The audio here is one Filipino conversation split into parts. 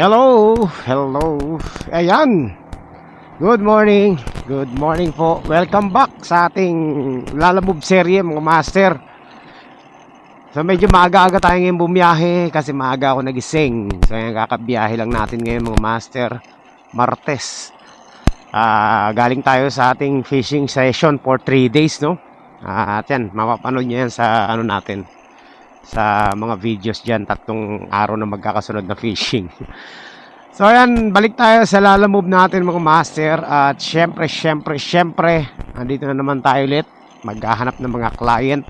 Hello, hello. Ayan. Good morning. Good morning po. Welcome back sa ating Lalamove serye mga master. So medyo maaga-aga tayo ngayon bumiyahe kasi maaga ako nagising. So ayan, kakabiyahe lang natin ngayon mga master. Martes. Ah, galing tayo sa ating fishing session for 3 days, no? Ah, at yan, mapapanood nyo yan sa ano natin sa mga videos dyan, tatlong araw na magkakasunod na fishing. So ayan, balik tayo sa lalamove natin mga master at syempre, syempre, syempre, andito na naman tayo ulit, maghahanap ng mga client.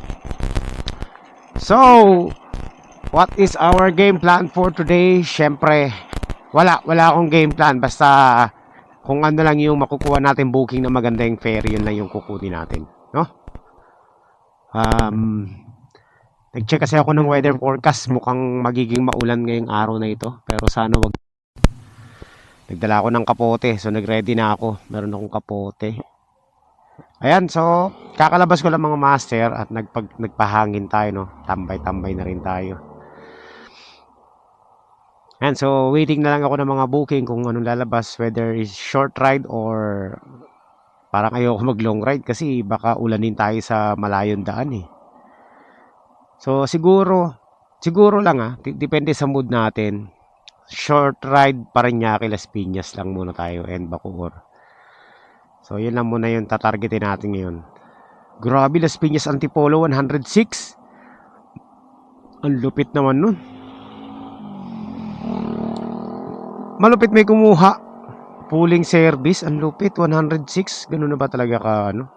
So, what is our game plan for today? Syempre, wala, wala akong game plan, basta kung ano lang yung makukuha natin booking na maganda yung ferry, yun lang yung kukunin natin, no? Um, Nag-check kasi ako ng weather forecast. Mukhang magiging maulan ngayong araw na ito. Pero sana wag. Nagdala ako ng kapote. So nag-ready na ako. Meron akong kapote. Ayan, so kakalabas ko lang mga master at nagpag, nagpahangin tayo, no? Tambay-tambay na rin tayo. Ayan, so waiting na lang ako ng mga booking kung anong lalabas. Whether is short ride or parang ayoko mag long ride kasi baka ulanin tayo sa malayong daan eh. So siguro, siguro lang ah, depende sa mood natin. Short ride Parañaque Las Piñas lang muna tayo and Bacoor. So yun lang muna yung tatargetin natin ngayon. Grabe Las Piñas Antipolo 106. Ang lupit naman nun. Malupit may kumuha. Pooling service, ang lupit 106. Ganun na ba talaga ka ano?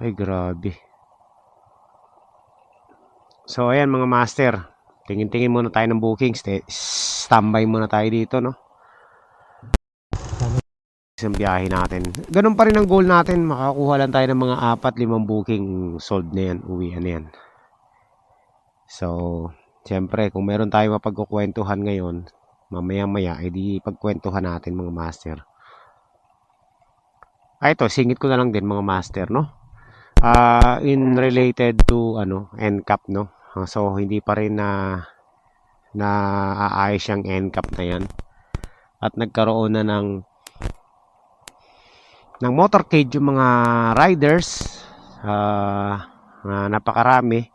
Ay grabe. So ayan mga master, tingin-tingin muna tayo ng bookings. Standby muna tayo dito, no? Isang biyahe natin. Ganun pa rin ang goal natin. Makakuha lang tayo ng mga apat, limang booking sold na yan. Uwi na yan. So, siyempre, kung meron tayo mapagkukwentuhan ngayon, mamaya-maya, edi pagkwentuhan natin mga master. Ah, ito, singit ko na lang din mga master, no? Ah, in related to ano, NCAP no. So hindi pa rin na na aayos yung NCAP na 'yan. At nagkaroon na ng ng motorcade yung mga riders. Ah na napakarami.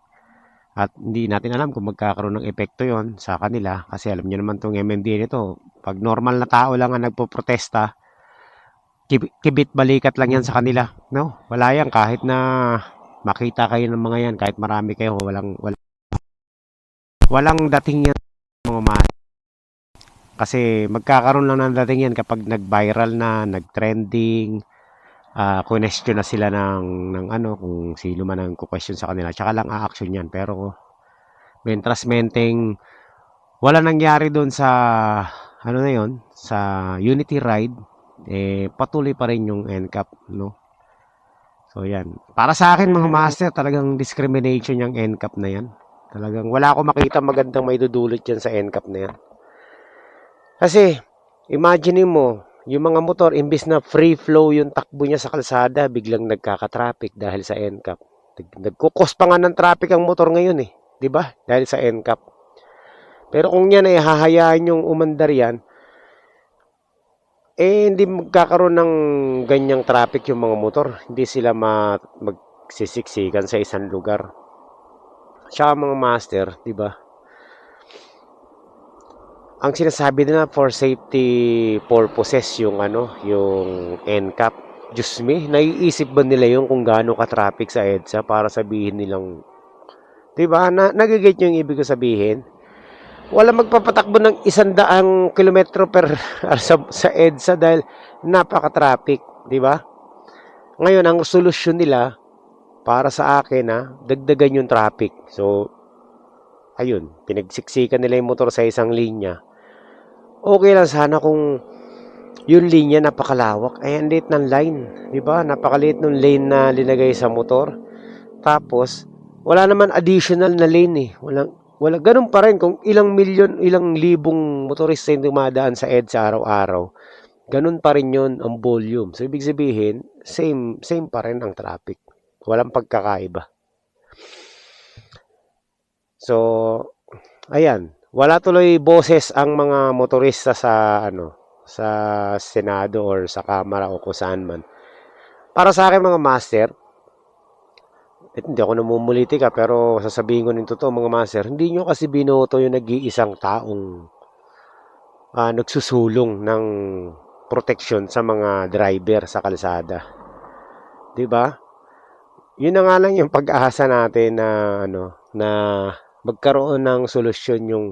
At hindi natin alam kung magkakaroon ng epekto yon sa kanila. Kasi alam niyo naman tong MMDA nito pag normal na tao lang ang nagpo-protesta kib- kibit balikat lang yan sa kanila no? Wala yan. Kahit na makita kayo ng mga yan kahit marami kayo walang walang, walang dating yan mga mas kasi magkakaroon lang ng dating yan kapag nag-viral na nag-trending ah question na sila ng ng ano kung sino man ang question sa kanila. Tsaka lang a-action yan. Pero mentras menteng wala nangyari doon sa ano na yon sa Unity Ride eh patuloy pa rin yung NCAP no? So yan. Para sa akin mga master talagang discrimination yung NCAP na yan talagang wala ako makita magandang may dudulot yan sa NCAP na yan kasi imagine mo yung mga motor imbis na free flow yung takbo niya sa kalsada biglang nagkaka-traffic dahil sa NCAP Nag- nagkukos pa nga ng traffic ang motor ngayon eh di ba dahil sa NCAP pero kung yan ay hahayaan yung umandar yan eh, hindi magkakaroon ng ganyang traffic yung mga motor. Hindi sila ma magsisiksikan sa isang lugar. Tsaka mga master, di ba? Ang sinasabi nila for safety purposes yung ano, yung NCAP. Diyos me, naiisip ba nila yung kung gaano ka-traffic sa EDSA para sabihin nilang, di ba? Na, nagigit yung ibig ko sabihin? wala magpapatakbo ng isandaang kilometro per sa, sa EDSA dahil napaka-traffic, di ba? Ngayon, ang solusyon nila para sa akin na dagdagan yung traffic. So, ayun, pinagsiksikan nila yung motor sa isang linya. Okay lang sana kung yung linya napakalawak. Ay, ang liit ng line, ba? Napakaliit ng lane na linagay sa motor. Tapos, wala naman additional na lane eh. Walang, wala, ganun pa rin kung ilang milyon, ilang libong motorista yung dumadaan sa EDSA araw-araw. Ganun pa rin yun ang volume. So, ibig sabihin, same, same pa rin ang traffic. Walang pagkakaiba. So, ayan. wala tuloy boses ang mga motorista sa ano sa Senado or sa Kamara o kung man. Para sa akin mga master, eh, hindi ako namumulitika pero sasabihin ko ng totoo mga master, hindi nyo kasi binoto yung nag-iisang taong ah, nagsusulong ng protection sa mga driver sa kalsada. 'Di ba? Yun na nga lang yung pag-asa natin na ano na magkaroon ng solusyon yung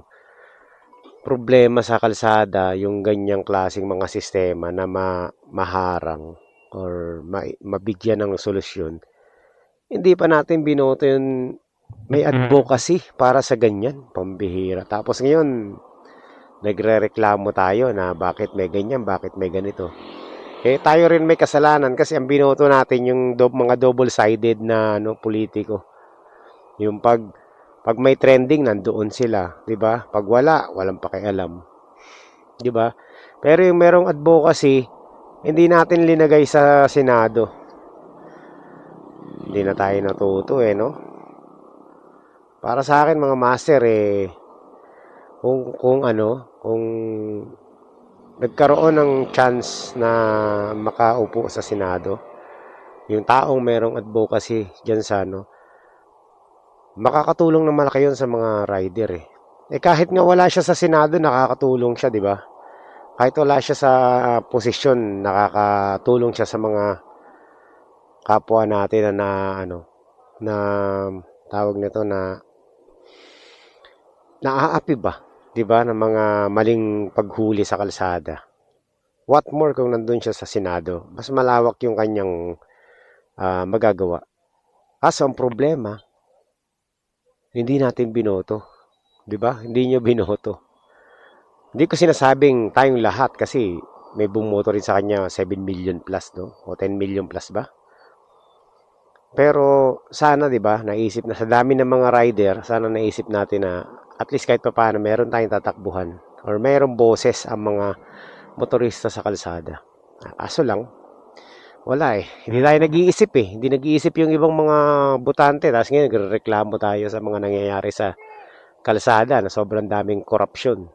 problema sa kalsada, yung ganyang klaseng mga sistema na ma- maharang or ma- mabigyan ng solusyon. Hindi pa natin binoto yung may advocacy para sa ganyan, pambihira. Tapos ngayon, nagre-reklamo tayo na bakit may ganyan, bakit may ganito. Eh tayo rin may kasalanan kasi ang binoto natin yung do- mga double-sided na ano politiko. Yung pag pag may trending nandoon sila, ba? Pag wala, walang pakialam. ba? Pero yung merong advocacy, hindi natin linagay sa Senado. Hindi na tayo natuto eh, no? Para sa akin mga master eh kung kung ano, kung nagkaroon ng chance na makaupo sa Senado, yung taong merong advocacy diyan sa ano, makakatulong ng malaki yun sa mga rider eh. Eh kahit nga wala siya sa Senado, nakakatulong siya, di ba? Kahit wala siya sa ah, posisyon, nakakatulong siya sa mga kapwa natin na, na ano, na tawag nito na naaapi ba? 'Di ba ng mga maling paghuli sa kalsada. What more kung nandun siya sa Senado? Mas malawak yung kanyang ah, magagawa. Kaso ang problema, hindi natin binoto. 'Di ba? Hindi niyo binoto. Hindi ko sinasabing tayong lahat kasi may bumoto rin sa kanya 7 million plus, no? O 10 million plus ba? Pero sana 'di ba, naisip na sa dami ng mga rider, sana naisip natin na at least kahit papaano meron tayong tatakbuhan or mayroong boses ang mga motorista sa kalsada. Kaso lang, wala eh. Hindi tayo nag-iisip eh. Hindi nag-iisip yung ibang mga butante. Tapos ngayon, nagreklamo tayo sa mga nangyayari sa kalsada na sobrang daming korupsyon.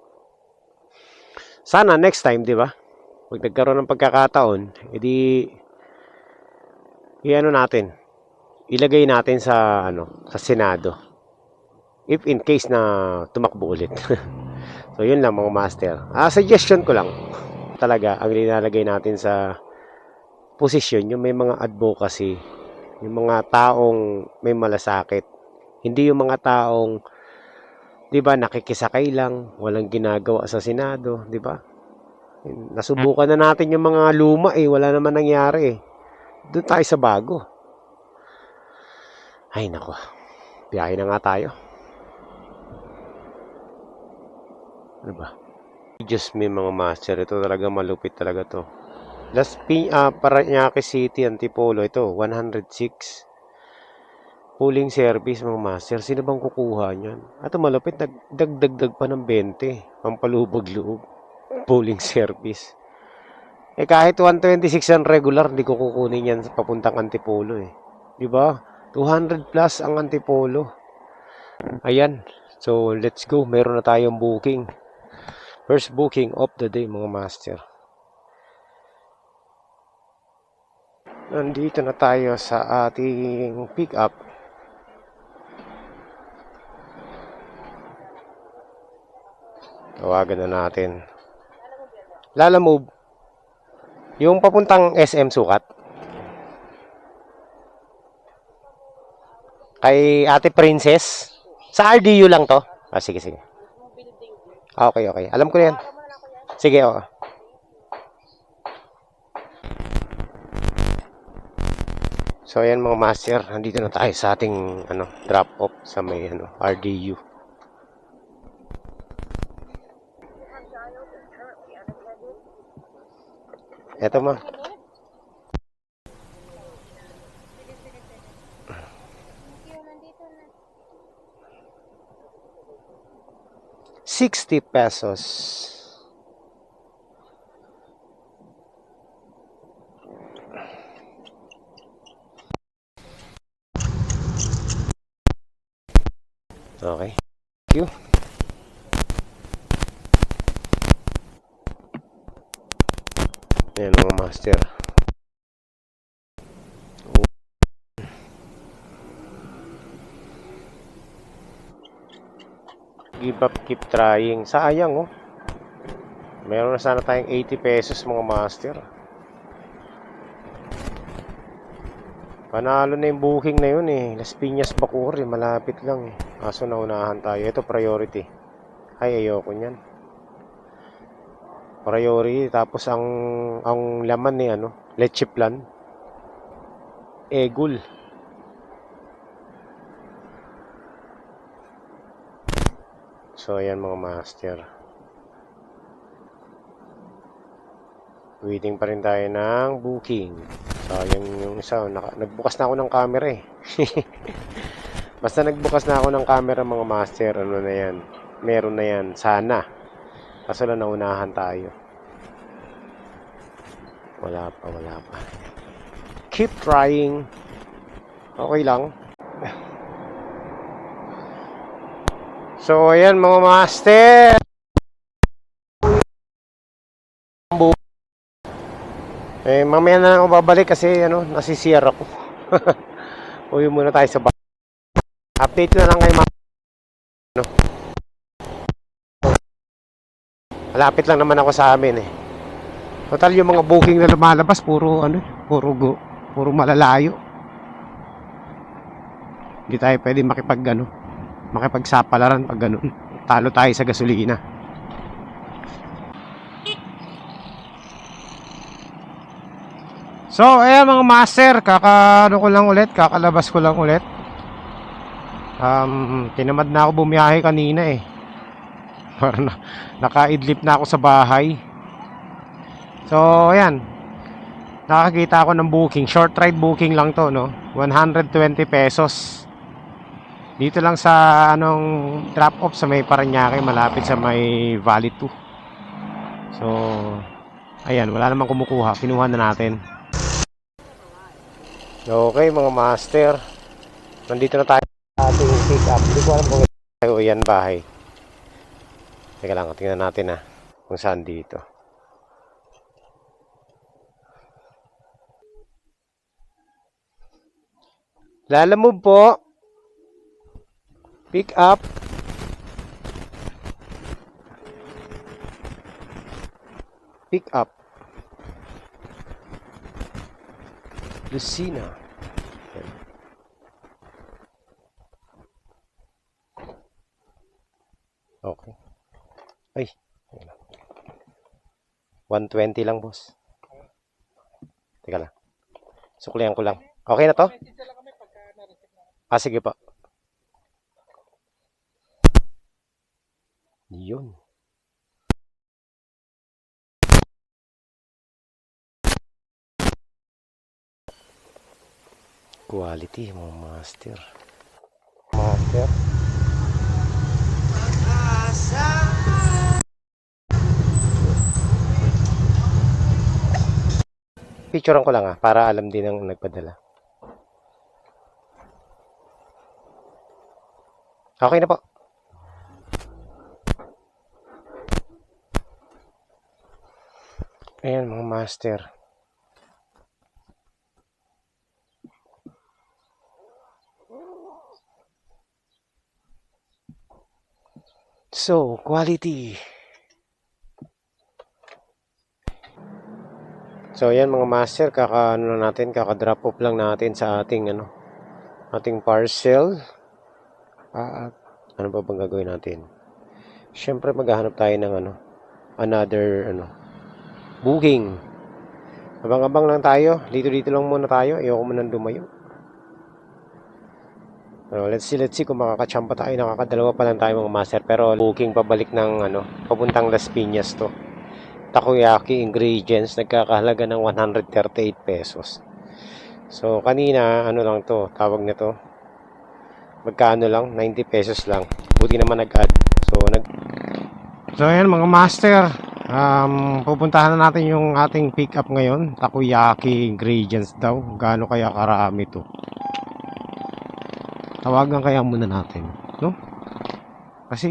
Sana next time, di ba? Pag nagkaroon ng pagkakataon, edi i-ano natin, ilagay natin sa ano, sa Senado. If in case na tumakbo ulit. so yun lang mga master. Ah, suggestion ko lang. Talaga ang nilalagay natin sa posisyon yung may mga advocacy, yung mga taong may malasakit. Hindi yung mga taong 'di ba nakikisakay lang, walang ginagawa sa Senado, 'di ba? Nasubukan na natin yung mga luma eh, wala naman nangyari eh. Doon tayo sa bago. Ay nako. Biyahe na nga tayo. Ano ba? Diyos me mga master, ito talaga malupit talaga to. Las Pi ah, Paranaque City, Antipolo, ito, 106. Pooling service mga master, sino bang kukuha niyan? At malupit, nagdagdagdag pa ng 20, pampalubog-loob. Pooling service. Eh kahit 126 ang regular, hindi ko kukunin yan sa papuntang Antipolo eh. Di ba? 200 plus ang Antipolo. Ayan. So, let's go. Meron na tayong booking. First booking of the day, mga master. Nandito na tayo sa ating pick up. Tawagan na natin. Lala Move. Yung papuntang SM Sukat. Kay Ate Princess. Sa RDU lang to. Ah, sige, sige. Ah, okay, okay. Alam ko na yan. Sige, oo. So, ayan mga master. Nandito na tayo sa ating ano, drop off sa may ano, RDU. Eto ma. Sixty pesos. Okay. Thank you. Ayan mga master. Give up, keep trying. Sayang oh. Meron na sana tayong 80 pesos mga master. Panalo na yung booking na yun eh. Las Piñas Bacoor eh. Malapit lang eh. Kaso naunahan tayo. Ito priority. Ay, ayoko niyan. Priority. Tapos ang ang laman ni ano, leche plan. Egul. So, ayan mga master. Waiting pa rin tayo ng booking. Sayang yung isa. Naka, nagbukas na ako ng camera eh. Basta nagbukas na ako ng camera mga master. Ano na yan. Meron na yan. Sana. Kaso lang naunahan tayo. Wala pa, wala pa. Keep trying. Okay lang. So, ayan mga master. Eh, mamaya na lang ako babalik kasi ano, nasisiyar ako. Uwi muna tayo sa bahay. Update na lang kayo mga ano. Malapit lang naman ako sa amin eh. Total yung mga booking na lumalabas puro ano, puro go, puro malalayo. Hindi tayo pwede makipag ano, makipagsapalaran pag ganun. Talo tayo sa gasolina. So, ayan mga master, kaka ano ko lang ulit, kakalabas ko lang ulit. Um, tinamad na ako bumiyahe kanina eh. Para na, nakaidlip na ako sa bahay. So, ayan. Nakakita ako ng booking, short ride booking lang to, no? 120 pesos. Dito lang sa anong drop off sa may Paranaque, malapit sa may Valley 2. So, ayan, wala namang kumukuha, kinuha na natin. Okay mga master. Nandito na tayo sa ating pick up. Hindi ko alam kung tayo yan bahay. Teka lang, tingnan natin ah. Kung saan dito. Lalamove po. Pick up. Pick up. Lucina. Okay. Ay. ayun na. 120 lang, boss. Teka lang. Suklihan ko lang. Okay na to? Ah, sige pa. Yun. Quality, mga master. Master. Picturean ko lang ah, para alam din ang nagpadala. Okay na po. Ayan mga master. So, quality. So, ayan mga master, kaka ano lang natin, kaka-drop off lang natin sa ating ano, ating parcel. Ah, ano ba bang gagawin natin? Siyempre maghahanap tayo ng ano, another ano, booking. Abang-abang lang tayo. Dito-dito lang muna tayo. Ayoko muna lumayo. So, let's see, let's see kung makakachamba tayo. Nakakadalawa pa lang tayo mga master. Pero booking pabalik ng ano, papuntang Las Piñas to. Takoyaki ingredients nagkakahalaga ng 138 pesos. So, kanina, ano lang to, tawag nito. Magkano lang? 90 pesos lang. Buti naman nag-add. So, nag... So, ayan mga master. Um, pupuntahan na natin yung ating pick up ngayon. Takoyaki ingredients daw. Gaano kaya karami to? Tawagan kaya muna natin, no? Kasi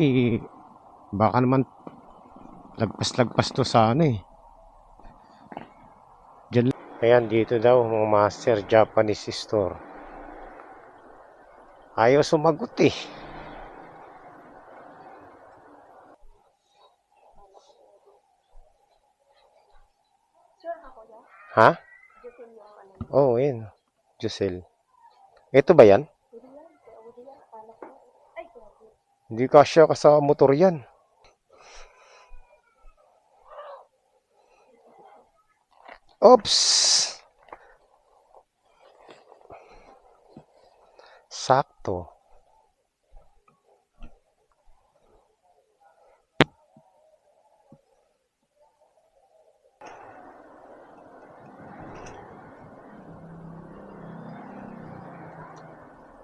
baka naman lagpas-lagpas to sa ano eh. Ayan, dito daw mga master Japanese store. Ayaw sumagot eh. Ha? Oo, oh, yun. Giselle. Ito ba yan? Hindi kasya ka sa motor yan. Oops! Sakto.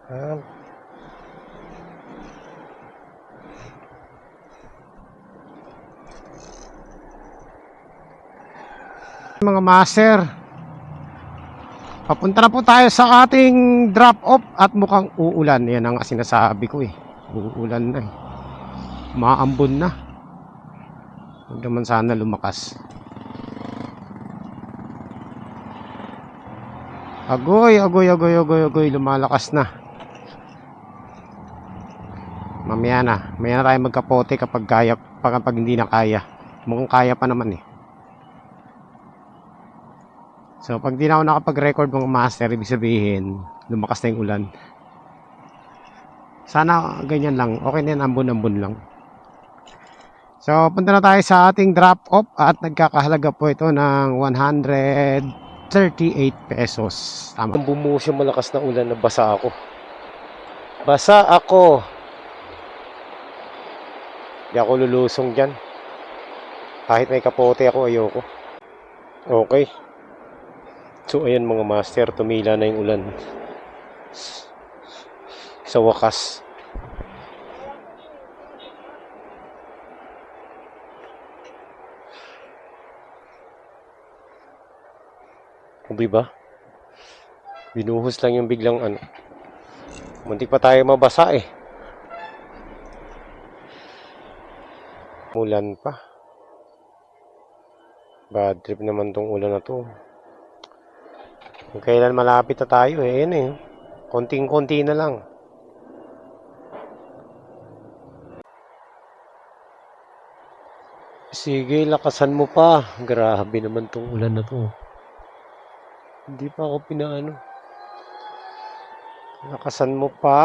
Ah, mga master papunta na po tayo sa ating drop off at mukhang uulan. Yan ang sinasabi ko eh. Uulan na eh. Maambon na. Huwag naman sana lumakas. Agoy agoy agoy agoy agoy. Lumalakas na mamaya na mamaya na tayo magkapote kapag kaya kapag hindi na kaya mukhang kaya pa naman eh So, pag di na ako nakapag-record mga master, ibig sabihin, lumakas na yung ulan. Sana ganyan lang. Okay na yan, ambon-ambon lang. So, punta na tayo sa ating drop-off at nagkakahalaga po ito ng 138 pesos. Tama. Bumuhos yung malakas na ulan na basa ako. Basa ako! Di ako lulusong dyan. Kahit may kapote ako, ayoko. Okay. So ayan mga master, tumila na yung ulan. Sa wakas. Ubi ba? Binuhos lang yung biglang ano. Muntik pa tayo mabasa eh. Ulan pa. Bad trip naman tong ulan na to. Kung kailan malapit na tayo eh, yun eh. Konting-konti na lang. Sige, lakasan mo pa. Grabe naman tong ulan na to. Hindi pa ako pinaano. Lakasan mo pa.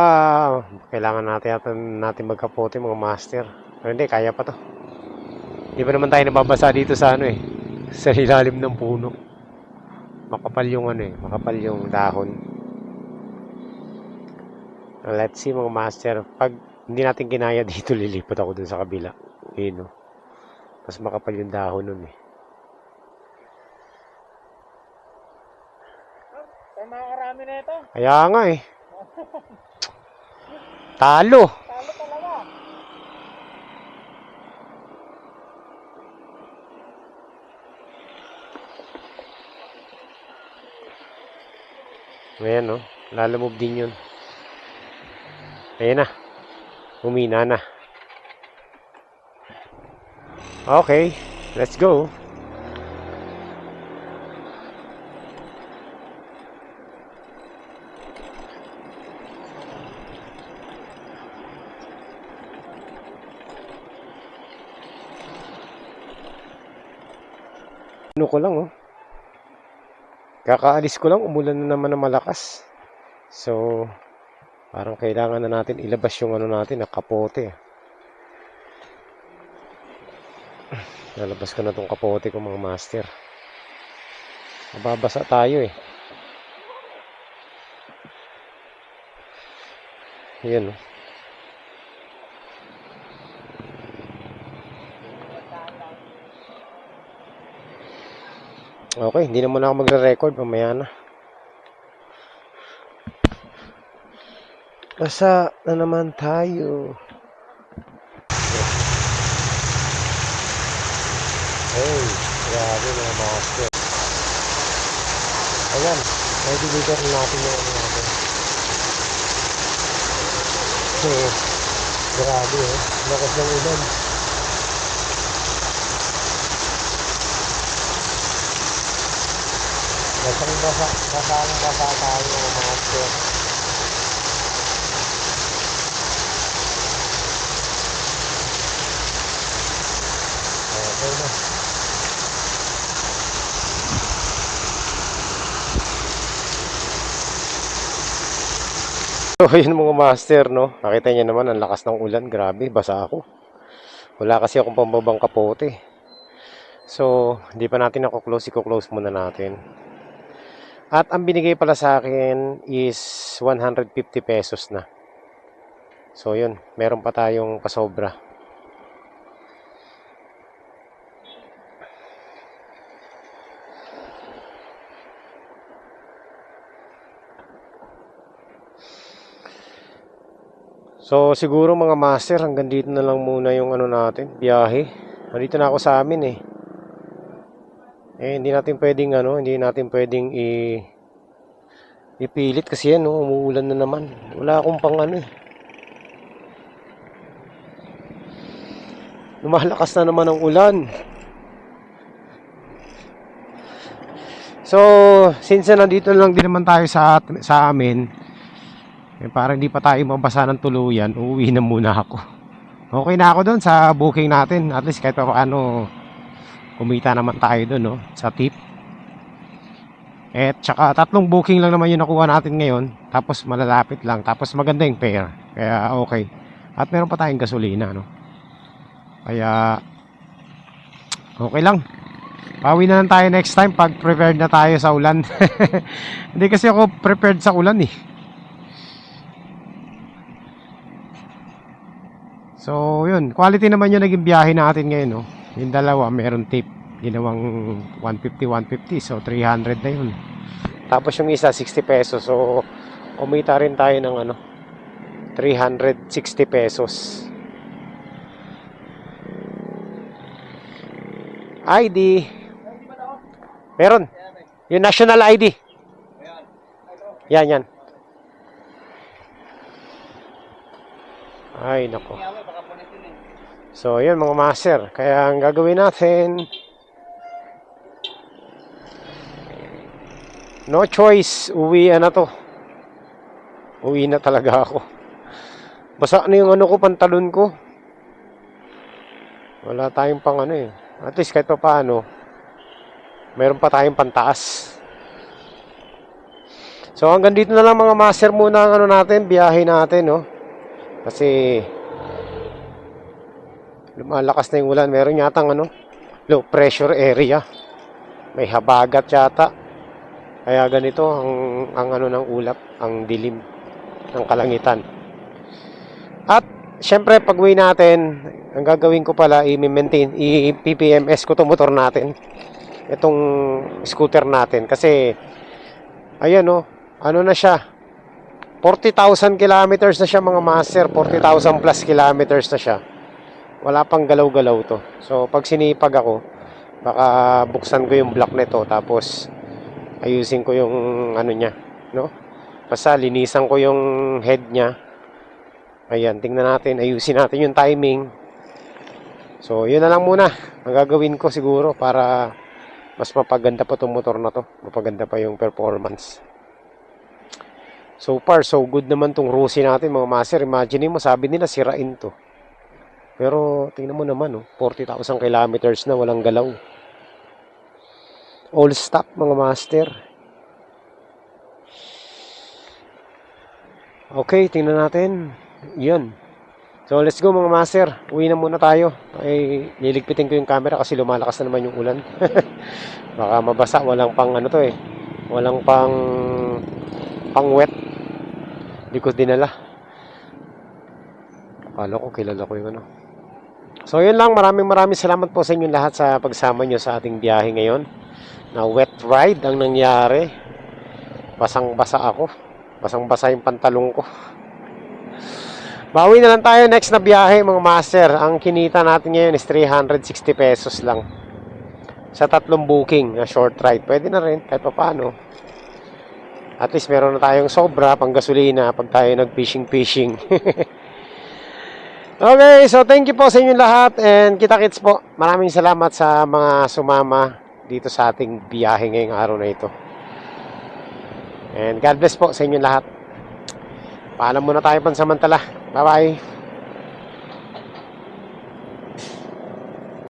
Kailangan natin natin, natin magkapote mga master. Pero hindi, kaya pa to. Hindi pa naman tayo nababasa dito sa ano eh. Sa ilalim ng puno makapal yung ano eh, makapal yung dahon. Let's see mga master, pag hindi natin kinaya dito, lilipat ako dun sa kabila. Yun no. Mas makapal yung dahon nun eh. Kaya nga eh. Talo. Ayan no, lalamove din yun. Ayan na. Humina na. Okay, let's go. Ano ko lang oh. Kakaalis ko lang, umulan na naman ng malakas. So, parang kailangan na natin ilabas yung ano natin, na kapote. Lalabas ko na tong kapote ko mga master. Mababasa tayo eh. Yan oh. Okay, hindi na muna ako magre-record. Mamaya na. Basa na naman tayo. Hey, grabe mga master. Ayan, may deliver na natin yung ano natin. So, grabe eh. Lakas ng ulan. Basang basa, basang basa tayo mga sir. Okay na. So, yun mga master, no? Nakita niyo naman, ang lakas ng ulan. Grabe, basa ako. Wala kasi akong pambabang kapote. So, hindi pa natin ako-close. Iko-close muna natin. At ang binigay pala sa akin is 150 pesos na. So, yun. Meron pa tayong pasobra. So, siguro mga master, hanggang dito na lang muna yung ano natin, biyahe. Nandito na ako sa amin eh. Eh, hindi natin pwedeng ano, hindi natin pwedeng i ipilit kasi yan, no, umuulan na naman. Wala akong pang ano eh. Lumalakas na naman ang ulan. So, since na nandito lang din naman tayo sa sa amin, eh, para hindi pa tayo mabasa ng tuluyan, uuwi na muna ako. Okay na ako doon sa booking natin. At least kahit pa paano kumita naman tayo doon, no? Sa tip. At saka tatlong booking lang naman yung nakuha natin ngayon. Tapos malalapit lang. Tapos maganda yung fare. Kaya okay. At meron pa tayong gasolina, no? Kaya okay lang. Pawi na lang tayo next time pag prepared na tayo sa ulan. Hindi kasi ako prepared sa ulan eh. So, yun. Quality naman yung naging biyahe natin ngayon, no? Yung dalawa, meron tip. Ginawang 150, 150. So, 300 na yun. Tapos yung isa, 60 pesos. So, kumita rin tayo ng ano, 360 pesos. ID. Meron. Yung national ID. Yan, yan. Ay, nako. So, yun mga master. Kaya ang gagawin natin, no choice. Uwi na to. Uwi na talaga ako. Basa na yung ano ko, pantalon ko. Wala tayong pang ano eh. At least kahit pa paano, meron pa tayong pantaas. So hanggang dito na lang mga master muna ang ano natin, biyahe natin, no? Kasi lumalakas na yung ulan. Meron yatang ano, low pressure area. May habagat yata. Kaya ganito ang, ang ano ng ulap, ang dilim ng kalangitan. At syempre pag uwi natin, ang gagawin ko pala i-maintain, i-PPMS ko 'tong motor natin. Itong scooter natin kasi ayan oh, ano na siya, 40,000 kilometers na siya mga master. 40,000 plus kilometers na siya. Wala pang galaw-galaw to. So, pag sinipag ako, baka buksan ko yung block nito tapos ayusin ko yung ano niya, no? Basta linisan ko yung head niya. Ayan, tingnan natin, ayusin natin yung timing. So, yun na lang muna. Ang gagawin ko siguro para mas mapaganda pa tong motor na to. Mapaganda pa yung performance. So far, so good naman tong Rusi natin mga master. Imagine mo, sabi nila sirain to. Pero tingnan mo naman, oh, 40,000 kilometers na walang galaw. All stock mga master. Okay, tingnan natin. Yan. So let's go mga master. Uwi na muna tayo. Ay, niligpitin ko yung camera kasi lumalakas na naman yung ulan. Baka mabasa. Walang pang ano to eh. Walang pang pang wet. Hindi ko dinala. Akala ko kilala ko yung ano. So yun lang, maraming maraming salamat po sa inyong lahat sa pagsama nyo sa ating biyahe ngayon. Na wet ride ang nangyari. Basang basa ako. Basang basa yung pantalong ko. Bawi na lang tayo next na biyahe mga master. Ang kinita natin ngayon is 360 pesos lang. Sa tatlong booking na short ride. Pwede na rin kahit pa paano. At least meron na tayong sobra pang gasolina pag tayo nag-fishing-fishing. okay, so thank you po sa inyong lahat and kita-kits po. Maraming salamat sa mga sumama dito sa ating biyahe ngayong araw na ito. And God bless po sa inyo lahat. Paalam muna tayo pansamantala. Bye-bye.